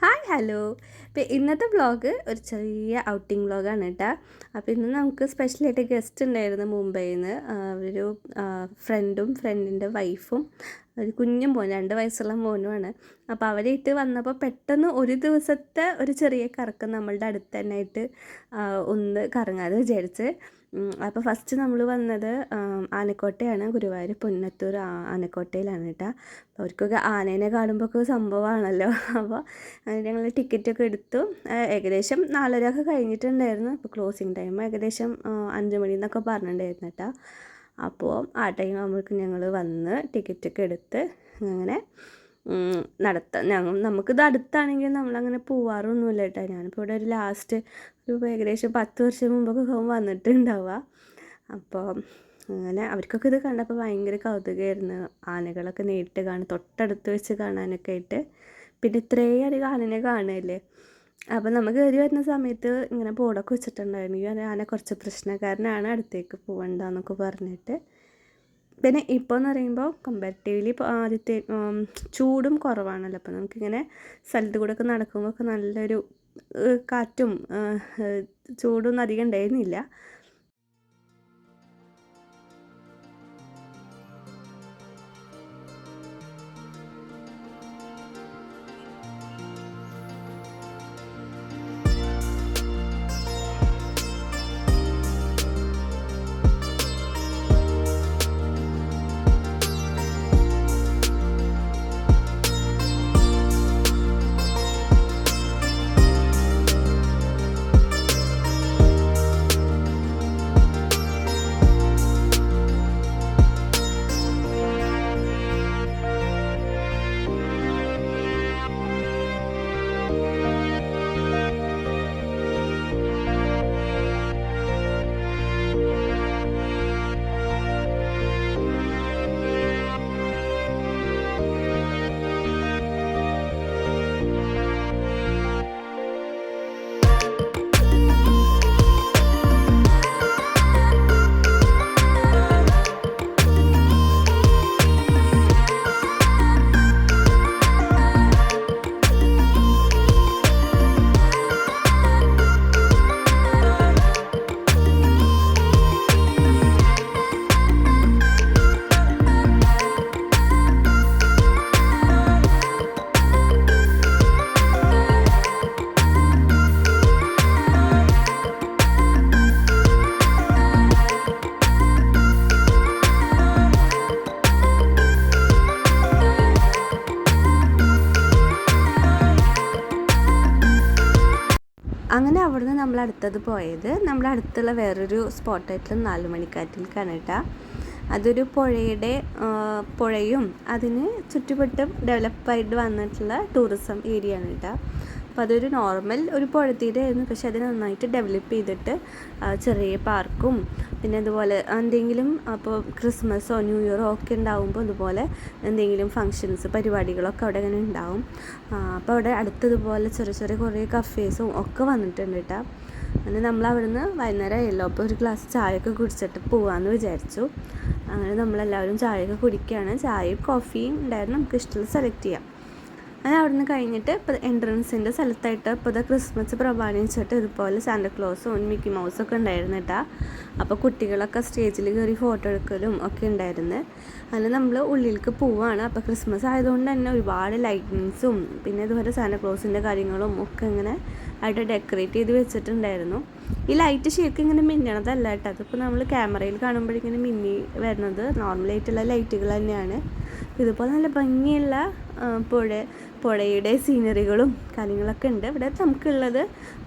Hi hello. അപ്പോൾ ഇന്നത്തെ vlog ഒരു ചെറിയ ഔട്ടിംഗ് വ്ളോഗാണ് കേട്ടോ. അപ്പോൾ ഇന്ന് നമുക്ക് സ്പെഷ്യലായിട്ട് ഗസ്റ്റ് ഉണ്ടായിരുന്നു മുംബൈയിൽ നിന്ന് ഒരു ഫ്രണ്ടും ഫ്രണ്ടിന്റെ വൈഫും ഒരു കുഞ്ഞും മോൻ രണ്ട് വയസ്സുള്ള മോനുമാണ്. അപ്പോൾ അവരെ ഇട്ട് വന്നപ്പോൾ പെട്ടെന്ന് ഒരു ദിവസത്തെ ഒരു ചെറിയ കറക്കം നമ്മളുടെ അടുത്ത് തന്നെ ആയിട്ട് ഒന്ന് കറങ്ങാതെ വിചാരിച്ച്. അപ്പോൾ ഫസ്റ്റ് നമ്മൾ വന്നത് ആനക്കോട്ടയാണ്. ഗുരുവായൂർ പുന്നത്തൂർ ആനക്കോട്ടയിലാണ് കേട്ടോ. അവർക്കൊക്കെ ആനേനെ കാണുമ്പോൾ ഒക്കെ സംഭവമാണല്ലോ അപ്പോൾ അങ്ങനെ ഞങ്ങൾ ടിക്കറ്റൊക്കെ എടുത്തു. ഏകദേശം നാലരയൊക്കെ കഴിഞ്ഞിട്ടുണ്ടായിരുന്നു. അപ്പോൾ ക്ലോസിങ് ടൈം ഏകദേശം അഞ്ച് മണി എന്നൊക്കെ പറഞ്ഞിട്ടുണ്ടായിരുന്നു കേട്ടോ. അപ്പോൾ ആ ടൈം ആകുമ്പോഴേക്കും ഞങ്ങൾ വന്ന് ടിക്കറ്റൊക്കെ എടുത്ത് അങ്ങനെ നടത്താം. ഞങ്ങൾ നമുക്കിത് അടുത്താണെങ്കിൽ നമ്മളങ്ങനെ പോവാറൊന്നുമില്ല കേട്ടോ. ഞാനിപ്പോൾ ഇവിടെ ഒരു ലാസ്റ്റ് ഒരു ഏകദേശം പത്ത് വർഷം മുമ്പൊക്കെ വന്നിട്ടുണ്ടാവുക. അപ്പോൾ അങ്ങനെ അവർക്കൊക്കെ ഇത് കണ്ടപ്പോൾ ഭയങ്കര കൗതുകമായിരുന്നു ആനകളൊക്കെ നേരിട്ട് കാണാൻ തൊട്ടടുത്ത് വെച്ച് കാണാനൊക്കെ ആയിട്ട്. പിന്നെ ഇത്രയും അധികം ആനനെ കാണുകയല്ലേ? അപ്പോൾ നമുക്ക് കയറി വരുന്ന സമയത്ത് ഇങ്ങനെ ബോർഡൊക്കെ വെച്ചിട്ടുണ്ടായിരുന്നു. ആന കുറച്ച് പ്രശ്നക്കാരനാണ് അടുത്തേക്ക് പോകണ്ടെന്നൊക്കെ പറഞ്ഞിട്ട്. പിന്നെ ഇപ്പോൾ എന്ന് പറയുമ്പോൾ കമ്പാരിറ്റീവ്ലി ഇപ്പോൾ ആദ്യത്തെ ചൂടും കുറവാണല്ലോ. അപ്പോൾ നമുക്കിങ്ങനെ സ്ഥലത്ത് കൂടെ ഒക്കെ നടക്കുമ്പോൾ ഒക്കെ നല്ലൊരു കാറ്റും ചൂടൊന്നും അധികം ഉണ്ടായിരുന്നില്ല. അങ്ങനെ അവിടുന്ന് നമ്മൾ അടുത്തത് പോയത്. നമ്മുടെ അടുത്തുള്ള വേറൊരു സ്പോട്ടായിട്ടുള്ള നാല് മണിക്കാറ്റിലേക്കാണ് കേട്ടോ. അതൊരു പുഴയുടെ പുഴയും അതിന് ചുറ്റുപറ്റും ഡെവലപ്പായിട്ട് വന്നിട്ടുള്ള ടൂറിസം ഏരിയ ആണ് കേട്ടോ. അപ്പോൾ അതൊരു നോർമൽ ഒരു പുഴത്തീരായിരുന്നു പക്ഷെ അത് നന്നായിട്ട് ഡെവലപ്പ് ചെയ്തിട്ട് ചെറിയ പാർക്കും പിന്നെ അതുപോലെ എന്തെങ്കിലും അപ്പോൾ ക്രിസ്മസോ ന്യൂ ഇയറോ ഒക്കെ ഉണ്ടാകുമ്പോൾ അതുപോലെ എന്തെങ്കിലും ഫങ്ഷൻസ് പരിപാടികളൊക്കെ അവിടെ ഇങ്ങനെ ഉണ്ടാവും. അപ്പോൾ അവിടെ അടുത്തതുപോലെ ചെറിയ ചെറിയ കുറേ കഫേസും ഒക്കെ വന്നിട്ടുണ്ട് കേട്ടോ. അങ്ങനെ നമ്മൾ അവിടുന്ന് വൈകുന്നേരം ആയല്ലോ. അപ്പോൾ ഒരു ഗ്ലാസ് ചായയൊക്കെ കുടിച്ചിട്ട് പോകാമെന്ന് വിചാരിച്ചു. അങ്ങനെ നമ്മളെല്ലാവരും ചായയൊക്കെ കുടിക്കുകയാണ്. ചായയും കോഫിയും ഉണ്ടായിരുന്നു. നമുക്ക് ഇഷ്ടമുള്ള സെലക്ട് ചെയ്യാം. അത് അവിടുന്ന് കഴിഞ്ഞിട്ട് ഇപ്പോൾ എൻട്രൻസിന്റെ സ്ഥലത്തായിട്ട് ഇപ്പോൾ ഇത് ക്രിസ്മസ് പ്രമാണിച്ചിട്ട് ഇതുപോലെ സാന്റക്ലോസും മിക്കി മൗസും ഒക്കെ ഉണ്ടായിരുന്നു കേട്ടോ അപ്പോൾ കുട്ടികളൊക്കെ സ്റ്റേജിൽ കയറി ഫോട്ടോ എടുക്കലും ഒക്കെ ഉണ്ടായിരുന്നു. അതിൽ നമ്മൾ ഉള്ളിലേക്ക് പോവാണ്. അപ്പോൾ ക്രിസ്മസ് ആയതുകൊണ്ട് തന്നെ ഒരുപാട് ലൈറ്റിങ്സും പിന്നെ ഇതുപോലെ സാന്റക്ലോസിന്റെ കാര്യങ്ങളും ഒക്കെ ഇങ്ങനെ ആയിട്ട് ഡെക്കറേറ്റ് ചെയ്ത് വെച്ചിട്ടുണ്ടായിരുന്നു. ഈ ലൈറ്റ് ശരിക്കും ഇങ്ങനെ മിന്നണതല്ല കേട്ടോ അതിപ്പോൾ നമ്മൾ ക്യാമറയിൽ കാണുമ്പോഴിങ്ങനെ മിന്നി വരുന്നത്. നോർമലായിട്ടുള്ള ലൈറ്റുകൾ തന്നെയാണ്. ഇതുപോലെ നല്ല ഭംഗിയുള്ള പുഴ പുഴയുടെ സീനറികളും കാര്യങ്ങളൊക്കെ ഉണ്ട്. ഇവിടെ നമുക്കുള്ളത്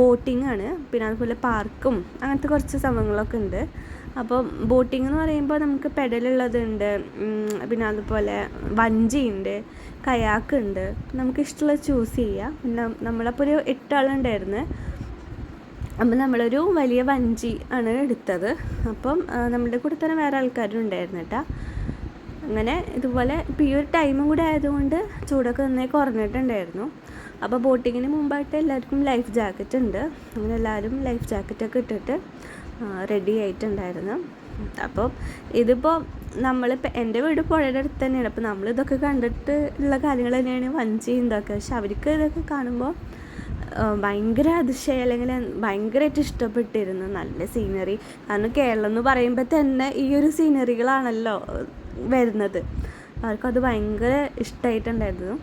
ബോട്ടിംഗ് ആണ്. പിന്നെ അതുപോലെ പാർക്കും അങ്ങനത്തെ കുറച്ച് സംഭവങ്ങളൊക്കെ ഉണ്ട്. അപ്പോൾ ബോട്ടിംഗ് എന്ന് പറയുമ്പോൾ നമുക്ക് പെഡലുള്ളതുണ്ട് പിന്നെ അതുപോലെ വഞ്ചി ഉണ്ട് കയാക്ക് ഉണ്ട്. നമുക്ക് ഇഷ്ടമുള്ള ചൂസ് ചെയ്യാം. പിന്നെ നമ്മളപ്പോൾ ഒരു എട്ടാളുണ്ടായിരുന്നു. അപ്പം നമ്മളൊരു വലിയ വഞ്ചി ആണ് എടുത്തത്. അപ്പം നമ്മുടെ കൂടെ തന്നെ വേറെ ആൾക്കാരും ഉണ്ടായിരുന്നു കേട്ടോ. അങ്ങനെ ഇതുപോലെ ഇപ്പോൾ ഈ ഒരു ടൈമും കൂടെ ആയതുകൊണ്ട് ചൂടൊക്കെ നന്നായി കുറഞ്ഞിട്ടുണ്ടായിരുന്നു. അപ്പോൾ ബോട്ടിങ്ങിന് മുമ്പായിട്ട് എല്ലാവർക്കും ലൈഫ് ജാക്കറ്റ് ഉണ്ട്. അങ്ങനെ എല്ലാവരും ലൈഫ് ജാക്കറ്റൊക്കെ ഇട്ടിട്ട് റെഡി ആയിട്ടുണ്ടായിരുന്നു. അപ്പോൾ ഇതിപ്പോൾ നമ്മളിപ്പോൾ എന്റെ വീട് പുഴയുടെ അടുത്ത് തന്നെയാണ്. അപ്പോൾ നമ്മൾ ഇതൊക്കെ കണ്ടിട്ട് ഉള്ള കാര്യങ്ങൾ തന്നെയാണ് വഞ്ചി ഇതൊക്കെ. പക്ഷെ അവർക്ക് ഇതൊക്കെ കാണുമ്പോൾ ഭയങ്കര അതിശയം അല്ലെങ്കിൽ ഭയങ്കരമായിട്ട് ഇഷ്ടപ്പെട്ടിരുന്നു. നല്ല സീനറി കാരണം കേരളം എന്ന് പറയുമ്പോൾ തന്നെ ഈ ഒരു സീനറികളാണല്ലോ വരുന്നത്. അവർക്കത് ഭയങ്കര ഇഷ്ടമായിട്ടുണ്ടായിരുന്നു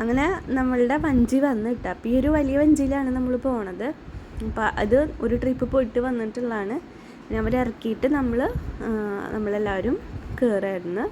അങ്ങനെ നമ്മളുടെ വഞ്ചി വന്നിട്ട് അപ്പോൾ ഈ ഒരു വലിയ വഞ്ചിയിലാണ് നമ്മൾ പോണത്. അപ്പോൾ അത് ഒരു ട്രിപ്പ് പോയിട്ട് വന്നിട്ടുള്ളതാണ്. അവരെ ഇറക്കിയിട്ട് നമ്മൾ നമ്മളെല്ലാവരും കയറായിരുന്നു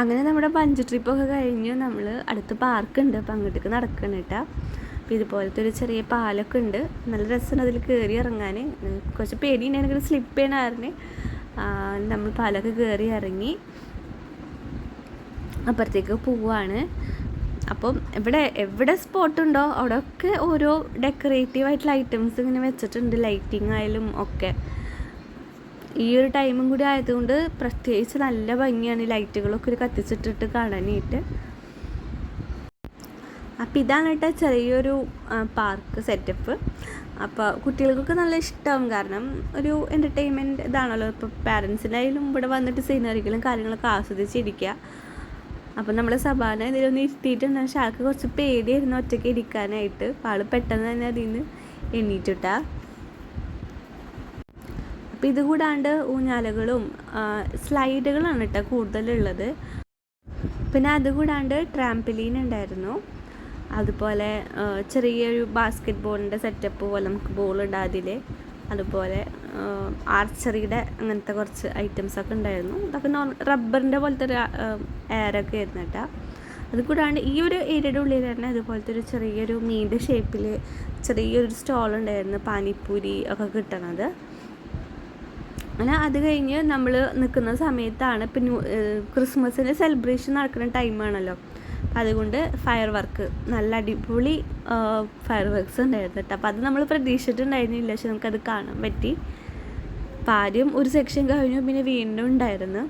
അങ്ങനെ നമ്മുടെ ബഞ്ച് ട്രിപ്പൊക്കെ കഴിഞ്ഞ്. നമ്മൾ അടുത്ത് പാർക്കുണ്ട് അപ്പോൾ അങ്ങോട്ടേക്ക് നടക്കണം കേട്ടോ. അപ്പോൾ ഇതുപോലത്തെ ഒരു ചെറിയ പാലൊക്കെ ഉണ്ട്. നല്ല രസമാണ് അതിൽ കയറി ഇറങ്ങാൻ കുറച്ച് പേടിയുണ്ടായിരുന്നു സ്ലിപ്പ് ചെയ്യണമായിരുന്നു നമ്മൾ പാലൊക്കെ കയറി ഇറങ്ങി അപ്പുറത്തേക്ക് പോവാണ്. അപ്പം ഇവിടെ എവിടെ സ്പോട്ട് ഉണ്ടോ? അവിടെയൊക്കെ ഓരോ ഡെക്കറേറ്റീവ് ആയിട്ടുള്ള ഐറ്റംസ് ഇങ്ങനെ വെച്ചിട്ടുണ്ട്. ലൈറ്റിംഗ് ആയാലും ഒക്കെ. ഈ ഒരു ടൈമും കൂടി ആയതുകൊണ്ട് പ്രത്യേകിച്ച് നല്ല ഭംഗിയാണ് ഈ ലൈറ്റുകളൊക്കെ ഒരു കത്തിച്ചിട്ടിട്ട് കാണാനായിട്ട്. അപ്പോൾ ഇതാണ് കേട്ടോ ചെറിയൊരു പാർക്ക് സെറ്റപ്പ് അപ്പോൾ കുട്ടികൾക്കൊക്കെ നല്ല ഇഷ്ടമാവും കാരണം ഒരു എന്റർടൈൻമെന്റ് ഇതാണല്ലോ. ഇപ്പോൾ പാരൻസിനായാലും ഇവിടെ വന്നിട്ട് സീനറികളും കാര്യങ്ങളൊക്കെ ആസ്വദിച്ചിരിക്കുക അപ്പം നമ്മൾ സഭാന ഇതിലൊന്ന് ഇരുത്തിയിട്ടുണ്ട്. പക്ഷെ ആൾക്ക് കുറച്ച് പേടിയായിരുന്നു ഒറ്റയ്ക്ക് ഇരിക്കാനായിട്ട്. അപ്പോൾ ആൾ പെട്ടെന്ന് തന്നെ അതിൽ നിന്ന് എണ്ണീറ്റിട്ടാ അപ്പോൾ ഇത് കൂടാണ്ട് ഊഞ്ഞാലകളും സ്ലൈഡുകളാണ് കേട്ടോ കൂടുതലുള്ളത്. പിന്നെ അതുകൂടാണ്ട് ട്രാമ്പലീൻ ഉണ്ടായിരുന്നു. അതുപോലെ ചെറിയൊരു ബാസ്ക്കറ്റ് ബോളിന്റെ സെറ്റപ്പ് പോലെ നമുക്ക് ബോൾ ഇടാതിൽ അതുപോലെ ആർച്ചറിയുടെ അങ്ങനത്തെ കുറച്ച് ഐറ്റംസൊക്കെ ഉണ്ടായിരുന്നു. അതൊക്കെ നോർ റബ്ബറിന്റെ പോലത്തെ ഒരു എയറൊക്കെ ആയിരുന്നു കേട്ടോ അത് കൂടാണ്ട് ഈ ഒരു ഏരിയയുടെ ഉള്ളിൽ തന്നെ അതുപോലത്തെ ഒരു ചെറിയൊരു മീന്റെ ഷേപ്പിൽ ചെറിയൊരു സ്റ്റോൾ ഉണ്ടായിരുന്നു പാനിപ്പൂരി ഒക്കെ കിട്ടണത്. അങ്ങനെ അത് കഴിഞ്ഞ് നമ്മൾ നിൽക്കുന്ന സമയത്താണ് ഇപ്പം ന്യൂ ക്രിസ്മസിന്റെ സെലിബ്രേഷൻ നടക്കുന്ന ടൈമാണല്ലോ അതുകൊണ്ട് ഫയർ വർക്ക് നല്ല അടിപൊളി ഫയർ വർക്ക്സ് ഉണ്ടായിരുന്നു കേട്ടോ. അപ്പോൾ അത് നമ്മൾ പ്രതീക്ഷിച്ചിട്ടുണ്ടായിരുന്നില്ല പക്ഷെ നമുക്കത് കാണാൻ പറ്റി. അപ്പം ആദ്യം ഒരു സെക്ഷൻ കഴിഞ്ഞു പിന്നെ വീണ്ടും ഉണ്ടായിരുന്നു.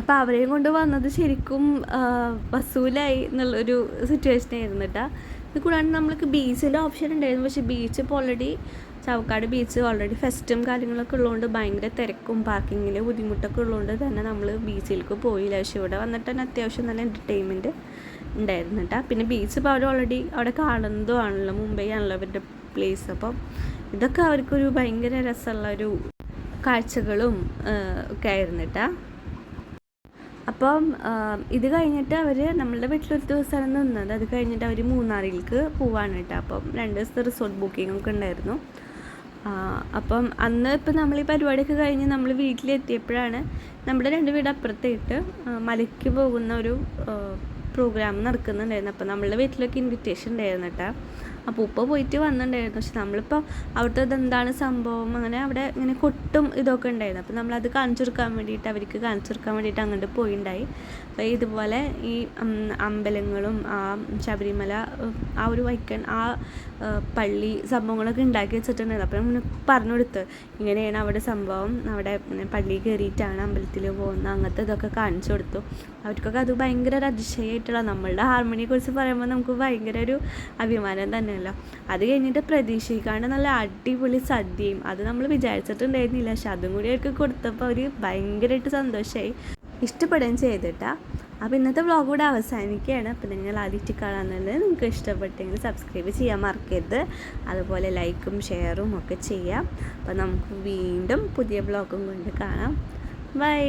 അപ്പോൾ അവരെയും കൊണ്ട് വന്നത് ശരിക്കും വസൂലായി എന്നുള്ളൊരു സിറ്റുവേഷൻ ആയിരുന്നു കേട്ടോ. ഇത് കൂടാണ്ട് നമ്മൾക്ക് ബീച്ചിന്റെ ഓപ്ഷൻ ഉണ്ടായിരുന്നു പക്ഷേ ബീച്ച് ഇപ്പോൾ ഓൾറെഡി ചവക്കാട് ബീച്ച് ഓൾറെഡി ഫെസ്റ്റും കാര്യങ്ങളൊക്കെ ഉള്ളതുകൊണ്ട് ഭയങ്കര തിരക്കും പാർക്കിങ്ങിൽ ബുദ്ധിമുട്ടൊക്കെ ഉള്ളതുകൊണ്ട് തന്നെ നമ്മൾ ബീച്ചിലേക്ക് പോയില്ല. പക്ഷേ ഇവിടെ വന്നിട്ട് തന്നെ അത്യാവശ്യം നല്ല എന്റർടൈൻമെന്റ് ഉണ്ടായിരുന്നു കേട്ടോ. പിന്നെ ബീച്ച് ഇപ്പോൾ അവർ ഓൾറെഡി അവിടെ കാണുന്നതും ആണല്ലോ മുംബൈ ആണല്ലോ അവരുടെ പ്ലേസ് അപ്പം ഇതൊക്കെ അവർക്കൊരു ഭയങ്കര രസമുള്ള ഒരു കാഴ്ചകളും ഒക്കെ ആയിരുന്നു കേട്ടോ. അപ്പം ഇത് കഴിഞ്ഞിട്ട് അവർ നമ്മളുടെ വീട്ടിലൊരു ദിവസമാണ് നിന്നത്. അത് കഴിഞ്ഞിട്ട് അവർ മൂന്നാറിലേക്ക് പോവാണ് കേട്ടോ. അപ്പം രണ്ട് ദിവസത്തെ റിസോർട്ട് ബുക്കിംഗ് ഒക്കെ ഉണ്ടായിരുന്നു. അപ്പം അന്ന് ഇപ്പം നമ്മൾ ഈ പരിപാടിയൊക്കെ കഴിഞ്ഞ് നമ്മൾ വീട്ടിലെത്തിയപ്പോഴാണ് നമ്മുടെ രണ്ട് വീട് അപ്പുറത്തേട്ട് മലയ്ക്ക് പോകുന്ന ഒരു പ്രോഗ്രാം നടക്കുന്നുണ്ടായിരുന്നു. അപ്പം നമ്മളുടെ വീട്ടിലൊക്കെ ഇൻവിറ്റേഷൻ ഉണ്ടായിരുന്നു കേട്ടോ. അപ്പോൾ ഉപ്പ പോയിട്ട് വന്നിട്ടുണ്ടായിരുന്നു. പക്ഷെ നമ്മളിപ്പോൾ അവിടുത്തെ ഇതെന്താണ് സംഭവം? അങ്ങനെ അവിടെ ഇങ്ങനെ കൊട്ടും ഇതൊക്കെ ഉണ്ടായിരുന്നു. അപ്പോൾ നമ്മളത് കാണിച്ചു കൊടുക്കാൻ വേണ്ടിയിട്ട് അവർക്ക് കാണിച്ചു കൊടുക്കാൻ വേണ്ടിയിട്ട് അങ്ങോട്ട് പോയിണ്ടായി. അപ്പോൾ ഇതുപോലെ ഈ അമ്പലങ്ങളും ആ ശബരിമല ആ ഒരു വൈക്കൻ ആ പള്ളി സംഭവങ്ങളൊക്കെ ഉണ്ടാക്കി വെച്ചിട്ടുണ്ടായിരുന്നു. അപ്പോൾ നമ്മൾ പറഞ്ഞു കൊടുത്ത് ഇങ്ങനെയാണ് അവിടെ സംഭവം. അവിടെ പള്ളി കയറിയിട്ടാണ് അമ്പലത്തിൽ പോകുന്നത്. അങ്ങനത്തെ ഇതൊക്കെ കാണിച്ചു കൊടുത്തു. അവർക്കൊക്കെ അത് ഭയങ്കര ഒരു അതിശയമായിട്ടുള്ള നമ്മളുടെ ഹാർമോണിയെക്കുറിച്ച് പറയുമ്പോൾ നമുക്ക് ഭയങ്കര ഒരു അഭിമാനം തന്നെയല്ലോ അത് കഴിഞ്ഞിട്ട് പ്രതീക്ഷിക്കാണ്ട് നല്ല അടിപൊളി സദ്യയും. അത് നമ്മൾ വിചാരിച്ചിട്ടുണ്ടായിരുന്നില്ല. പക്ഷെ അതും കൂടി അവർക്ക് കൊടുത്തപ്പോൾ അവർ ഭയങ്കരമായിട്ട് സന്തോഷമായി ഇഷ്ടപ്പെടുകയും ചെയ്തിട്ടാ. അപ്പോൾ ഇന്നത്തെ വ്ളോഗ് കൂടെ അവസാനിക്കുകയാണ്. അപ്പോൾ നിങ്ങൾ ആദ്യമായിട്ട് കാണാമെന്നുള്ളത് നിങ്ങൾക്ക് ഇഷ്ടപ്പെട്ടെങ്കിൽ സബ്സ്ക്രൈബ് ചെയ്യാൻ മറക്കരുത്. അതുപോലെ ലൈക്കും ഷെയറും ഒക്കെ ചെയ്യാം. അപ്പോൾ നമുക്ക് വീണ്ടും പുതിയ വ്ളോഗും കൊണ്ട് കാണാം. ബൈ